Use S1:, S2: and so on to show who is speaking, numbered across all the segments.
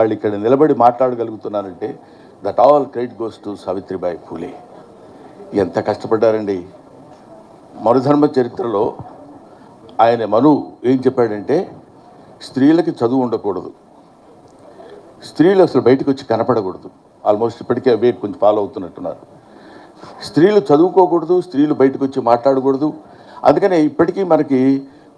S1: వాళ్ళు ఇక్కడ నిలబడి మాట్లాడగలుగుతున్నారంటే that all credit goes to Savitribai Phule ఎంత కష్టపడ్డారండి. మనుధర్మ చరిత్రలో ఆయన మను ఏం చెప్పాడంటే స్త్రీలకి చదువు ఉండకూడదు. స్త్రీలు అసలు బయటకు వచ్చి కనపడకూడదు. ఆల్మోస్ట్ ఇప్పటికే అవే కొంచెం ఫాలో అవుతున్నట్టున్నారు. స్త్రీలు చదువుకోకూడదు స్త్రీలు బయటకు వచ్చి మాట్లాడకూడదు. అందుకనే ఇప్పటికీ మనకి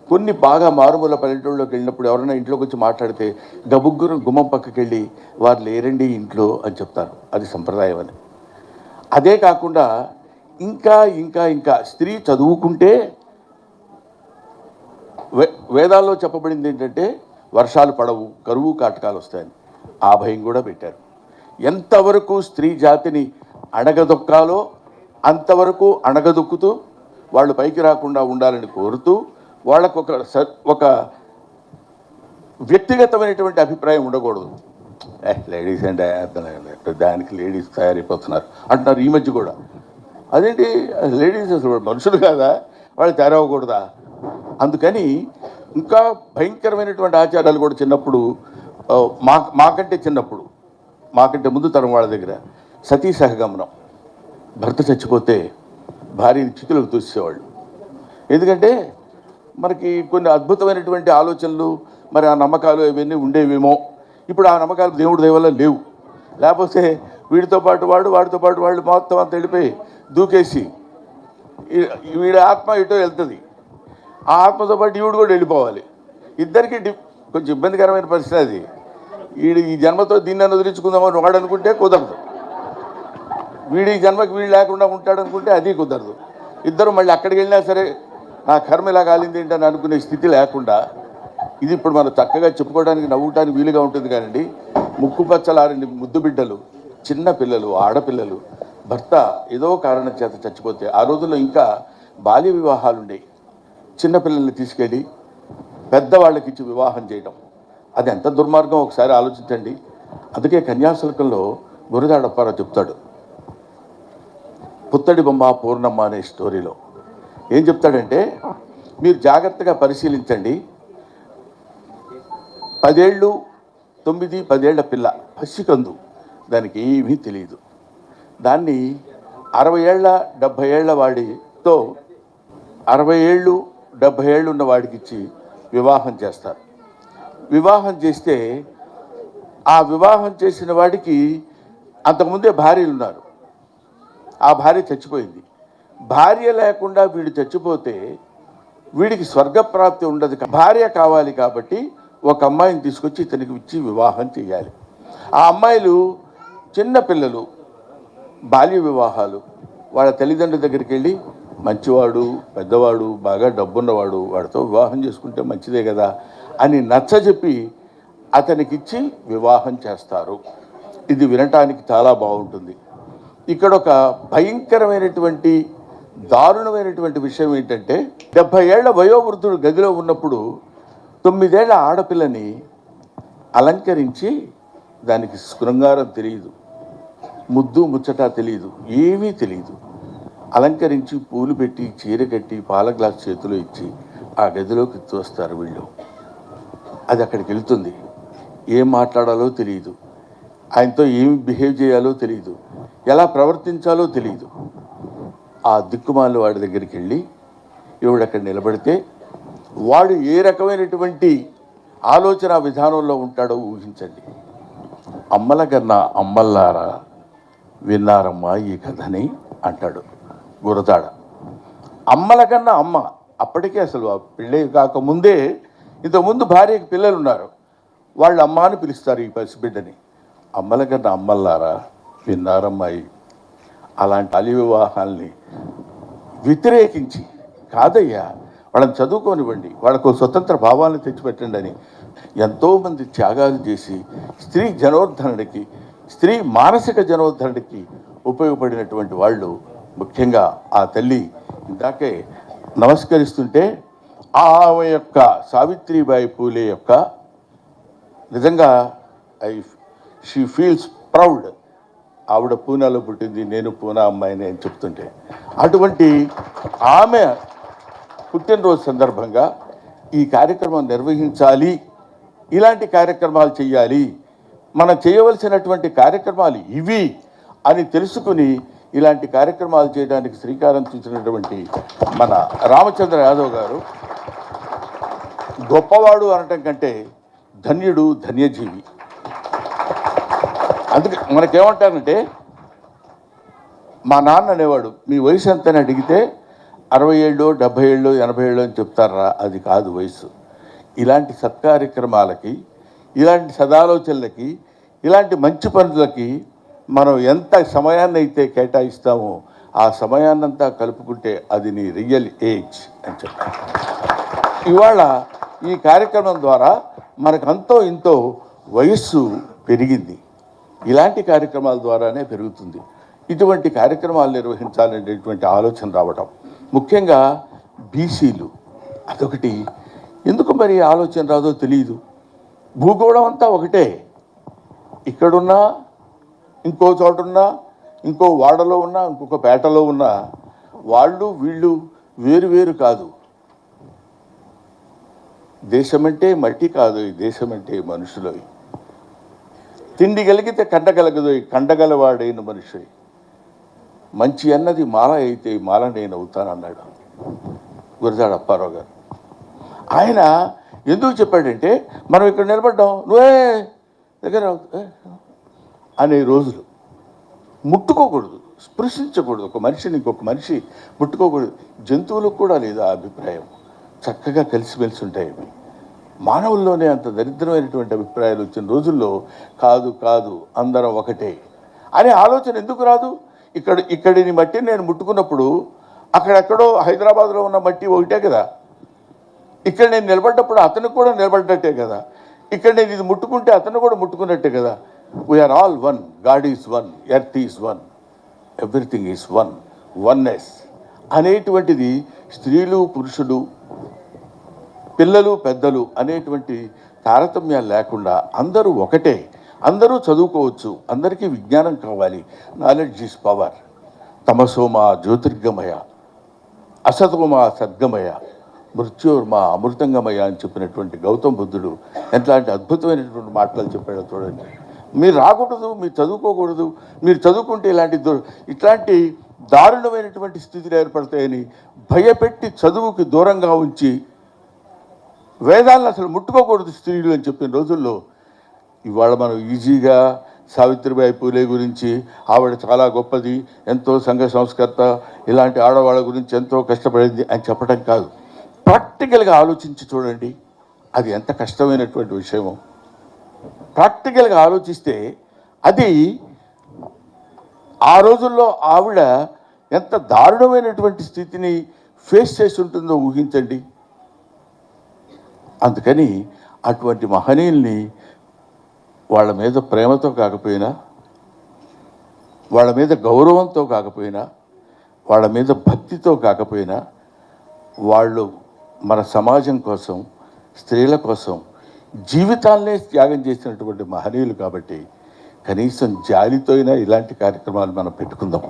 S1: కొన్ని బాగా మారుమూల పల్లెటూళ్ళలోకి వెళ్ళినప్పుడు ఎవరైనా ఇంట్లోకి వచ్చి మాట్లాడితే గబుగ్గురం గుమ్మం పక్కకి వెళ్ళి వారు లేరండి ఇంట్లో అని చెప్తారు. అది సంప్రదాయం అని అదే కాకుండా ఇంకా ఇంకా ఇంకా స్త్రీ చదువుకుంటే వే వేదాల్లో చెప్పబడింది ఏంటంటే వర్షాలు పడవు కరువు కాటకాలు వస్తాయని ఆ భయం కూడా పెట్టారు. ఎంతవరకు స్త్రీ జాతిని అణగదొక్కాలో అంతవరకు అణగదొక్కుతూ వాళ్ళు పైకి రాకుండా ఉండాలని కోరుతూ వాళ్ళకు ఒక స- ఒక వ్యక్తిగతమైనటువంటి అభిప్రాయం ఉండకూడదు. ఏ లేడీస్ అంటే దానికి లేడీస్ తయారైపోతున్నారు అంటున్నారు ఈ మధ్య కూడా. అదేంటి? లేడీస్ అసలు మనుషులు కాదా? వాళ్ళు తయారవ్వకూడదా? అందుకని ఇంకా భయంకరమైనటువంటి ఆచారాలు కూడా చిన్నప్పుడు మా మాకంటే చిన్నప్పుడు మాకంటే ముందు తరం వాళ్ళ దగ్గర సతీ సహగమనం. భర్త చచ్చిపోతే భార్యని చితులకు తూసేవాళ్ళు ఎందుకంటే మనకి కొన్ని అద్భుతమైనటువంటి ఆలోచనలు మరి ఆ నమ్మకాలు ఇవన్నీ ఉండేవేమో. ఇప్పుడు ఆ నమ్మకాలు దేవుడి దయ లేవు. లేకపోతే వీడితో పాటు వాడు వాడితో పాటు వాళ్ళు మొత్తం అంత వెళ్ళిపోయి దూకేసి వీడి ఆత్మ ఇటో వెళ్తుంది. ఆ ఆత్మతో పాటు ఈవిడు కూడా వెళ్ళిపోవాలి. ఇద్దరికి డి కొంచెం ఇబ్బందికరమైన పరిస్థితి అది. వీడి ఈ జన్మతో దీన్ని వదిలించుకుందామని వాడు అనుకుంటే కుదరదు. వీడి జన్మకి వీడు లేకుండా ఉంటాడనుకుంటే అది కుదరదు. ఇద్దరు మళ్ళీ అక్కడికి వెళ్ళినా సరే నా కర్మ ఇలా కాలింది ఏంటని అనుకునే స్థితి లేకుండా ఇది ఇప్పుడు మనం చక్కగా చెప్పుకోవడానికి నవ్వటానికి వీలుగా ఉంటుంది కానండి. ముక్కు పచ్చలారని ముద్దు బిడ్డలు చిన్న పిల్లలు ఆడపిల్లలు భర్త ఏదో కారణం చేత చచ్చిపోతే ఆ రోజుల్లో ఇంకా బాల్య వివాహాలు ఉండేవి చిన్నపిల్లల్ని తీసుకెళ్ళి పెద్దవాళ్ళకి ఇచ్చి వివాహం చేయడం అది ఎంత దుర్మార్గం ఒకసారి ఆలోచించండి. అందుకే కన్యాశుల్కంలో గురజాడప్పారావు చెప్తాడు. పుత్తడి బొమ్మ పూర్ణమ్మ అనే స్టోరీలో ఏం చెప్తాడంటే మీరు జాగ్రత్తగా పరిశీలించండి. పదేళ్ళు తొమ్మిది పదేళ్ళ పిల్ల పసికందు. దానికి ఏమీ తెలియదు దాన్ని అరవై ఏళ్ళ డెబ్భై ఏళ్ళ వాడితో అరవై ఏళ్ళు డెబ్భై ఏళ్ళు ఉన్న వాడికి ఇచ్చి వివాహం చేస్తారు. వివాహం చేస్తే ఆ వివాహం చేసిన వాడికి అంతకుముందే భార్యలు ఉన్నారు ఆ భార్య చచ్చిపోయింది. భార్య లేకుండా వీడు చచ్చిపోతే వీడికి స్వర్గప్రాప్తి ఉండదు భార్య కావాలి కాబట్టి ఒక అమ్మాయిని తీసుకొచ్చి ఇతనికి ఇచ్చి వివాహం చేయాలి. ఆ అమ్మాయిలు చిన్న పిల్లలు బాల్య వివాహాలు. వాళ్ళ తల్లిదండ్రుల దగ్గరికి వెళ్ళి మంచివాడు పెద్దవాడు బాగా డబ్బున్నవాడు వాడితో వివాహం చేసుకుంటే మంచిదే కదా అని నచ్చజెప్పి అతనికిచ్చి వివాహం చేస్తారు. ఇది వినటానికి చాలా బాగుంటుంది. ఇక్కడ ఒక భయంకరమైనటువంటి దారుణమైనటువంటి విషయం ఏంటంటే డెబ్భై ఏళ్ళ వయోవృద్ధుడు గదిలో ఉన్నప్పుడు తొమ్మిదేళ్ళ ఆడపిల్లని అలంకరించి దానికి శృంగారం తెలియదు. ముద్దు ముచ్చట తెలియదు. ఏమీ తెలియదు. అలంకరించి పూలు పెట్టి చీర కట్టి పాల గ్లాస్ చేతిలో ఇచ్చి ఆ గదిలోకి తోస్తారు వీళ్ళు. అది అక్కడికి వెళ్తుంది. ఏం మాట్లాడాలో తెలియదు. ఆయనతో ఏమి బిహేవ్ చేయాలో తెలియదు. ఎలా ప్రవర్తించాలో తెలియదు. ఆ దిక్కుమాల వాడి దగ్గరికి వెళ్ళి ఈవిడ అక్కడ నిలబడితే వాడు ఏ రకమైనటువంటి ఆలోచన విధానంలో ఉంటాడో ఊహించండి. అమ్మల కన్నా అమ్మల్లారా విన్నారమ్మా ఈ కథని? అంటాడు గురతాడ అమ్మల కన్నా అమ్మ. అప్పటికే అసలు ఆ పెళ్ళి కాకముందే ఇంతకుముందు భార్యకి పిల్లలు ఉన్నారు వాళ్ళు అమ్మ అని పిలుస్తారు ఈ పసిబిడ్డని. అమ్మల కన్నా అమ్మల్లారా విన్నారమ్మాయి అలాంటి బాల్య వివాహాల్ని వ్యతిరేకించి కాదయ్యా వాళ్ళని చదువుకోనివ్వండి వాళ్ళకు స్వతంత్ర భావాలను తెచ్చిపెట్టండి అని ఎంతోమంది త్యాగాలు చేసి స్త్రీ జనోద్ధరణకి స్త్రీ మానసిక జనోద్ధరణకి ఉపయోగపడినటువంటి వాళ్ళు ముఖ్యంగా ఆ తల్లి ఇందాకే నమస్కరిస్తుంటే ఆమె యొక్క సావిత్రిబాయి పూలే యొక్క నిజంగా ఐ షీ ఫీల్స్ ప్రౌడ్ ఆవిడ పూనాలో పుట్టింది నేను పూనా అమ్మాయిని అని చెప్తుంటే అటువంటి ఆమె పుట్టినరోజు సందర్భంగా ఈ కార్యక్రమం నిర్వహించాలి ఇలాంటి కార్యక్రమాలు చేయాలి మనం చేయవలసినటువంటి కార్యక్రమాలు ఇవి అని తెలుసుకుని ఇలాంటి కార్యక్రమాలు చేయడానికి శ్రీకారం చూసినటువంటి మన రామచంద్ర యాదవ్ గారు గొప్పవాడు అనటం కంటే ధన్యుడు ధన్యజీవి. అందుకే మనకేమంటారంటే మా నాన్న అనేవాడు మీ వయసు ఎంత అని అడిగితే అరవై ఏళ్ళు డెబ్భై ఏళ్ళు ఎనభై ఏళ్ళు అని చెప్తారా? అది కాదు వయసు. ఇలాంటి సత్కార్యక్రమాలకి ఇలాంటి సదాలోచనలకి ఇలాంటి మంచి పనులకి మనం ఎంత సమయాన్ని అయితే కేటాయిస్తామో ఆ సమయాన్నంతా కలుపుకుంటే అది నీ రియల్ ఏజ్ అని చెప్తాను ఇవాళ ఈ కార్యక్రమం ద్వారా మనకు అంతో ఇంతో వయస్సు పెరిగింది. ఇలాంటి కార్యక్రమాల ద్వారానే పెరుగుతుంది. ఇటువంటి కార్యక్రమాలు నిర్వహించాలనేటువంటి ఆలోచన రావటం. ముఖ్యంగా బీసీలు అదొకటి. ఎందుకు మరి ఆలోచన రాదో తెలియదు భూగోళం అంతా ఒకటే. ఇక్కడున్నా ఇంకో చోటున్నా ఇంకో వాడలో ఉన్నా ఇంకొక పేటలో ఉన్నా వాళ్ళు వీళ్ళు వేరు వేరు కాదు. దేశమంటే మట్టి కాదు దేశమంటే మనుషులు తిండి కలిగితే కండగలగదు కండగలవాడైన మనిషి. మంచి అన్నది మాల అయితే మాల నేను అవుతానన్నాడు గురజాడ అప్పారావు గారు. ఆయన ఎందుకు చెప్పాడంటే మనం ఇక్కడ నిలబడ్డాం నువ్వే దగ్గర అనే రోజులు. ముట్టుకోకూడదు స్పృశించకూడదు. ఒక మనిషిని ఇంకొక మనిషి ముట్టుకోకూడదు. జంతువులకు కూడా లేదు ఆ అభిప్రాయం. చక్కగా కలిసిమెలిసి ఉంటాయి మానవుల్లోనే అంత దరిద్రమైనటువంటి అభిప్రాయాలు వచ్చిన రోజుల్లో కాదు కాదు అందరం ఒకటే అనే ఆలోచన ఎందుకు రాదు? ఇక్కడ ఇక్కడిని మట్టి నేను ముట్టుకున్నప్పుడు అక్కడెక్కడో హైదరాబాద్లో ఉన్న మట్టి ఒకటే కదా. ఇక్కడ నేను నిలబడ్డప్పుడు అతను కూడా నిలబడ్డట్టే కదా. ఇక్కడ నేను ఇది ముట్టుకుంటే అతను కూడా ముట్టుకున్నట్టే కదా. We are all one God is one earth is one everything is one oneness అనేటువంటిది స్త్రీలు పురుషులు పిల్లలు పెద్దలు అనేటువంటి తారతమ్యాలు లేకుండా అందరూ ఒకటే. అందరూ చదువుకోవచ్చు. అందరికీ విజ్ఞానం కావాలి. నాలెడ్జ్ ఈజ్ పవర్ తమసోమా జ్యోతిర్గమయ. అసతోమా సద్గమయ. మృత్యోర్మ అమృతంగమయ అని చెప్పినటువంటి గౌతమ బుద్ధుడు ఎట్లాంటి అద్భుతమైనటువంటి మాటలు చెప్పాడో చూడండి. మీరు రాకూడదు మీరు చదువుకోకూడదు. మీరు చదువుకుంటే ఇలాంటి ఇట్లాంటి దారుణమైనటువంటి స్థితిలు ఏర్పడతాయని భయపెట్టి చదువుకి దూరంగా ఉంచి వేదాలను అసలు ముట్టుకోకూడదు స్త్రీలు అని చెప్పిన రోజుల్లో ఇవాళ మనం ఈజీగా సావిత్రిబాయి పూలే గురించి ఆవిడ చాలా గొప్పది ఎంతో సంఘ సంస్కర్త ఇలాంటి ఆడవాళ్ళ గురించి ఎంతో కష్టపడింది అని చెప్పడం కాదు. ప్రాక్టికల్గా ఆలోచించి చూడండి అది ఎంత కష్టమైనటువంటి విషయమో. ప్రాక్టికల్గా ఆలోచిస్తే అది ఆ రోజుల్లో ఆవిడ ఎంత దారుణమైనటువంటి స్థితిని ఫేస్ చేసి ఉంటుందో ఊహించండి. అందుకని అటువంటి మహనీయుల్ని వాళ్ళ మీద ప్రేమతో కాకపోయినా వాళ్ళ మీద గౌరవంతో కాకపోయినా వాళ్ళ మీద భక్తితో కాకపోయినా వాళ్ళు మన సమాజం కోసం స్త్రీల కోసం జీవితాలనే త్యాగం చేసినటువంటి మహనీయులు కాబట్టి కనీసం జాలితో అయినా ఇలాంటి కార్యక్రమాలు మనం పెట్టుకుందాం.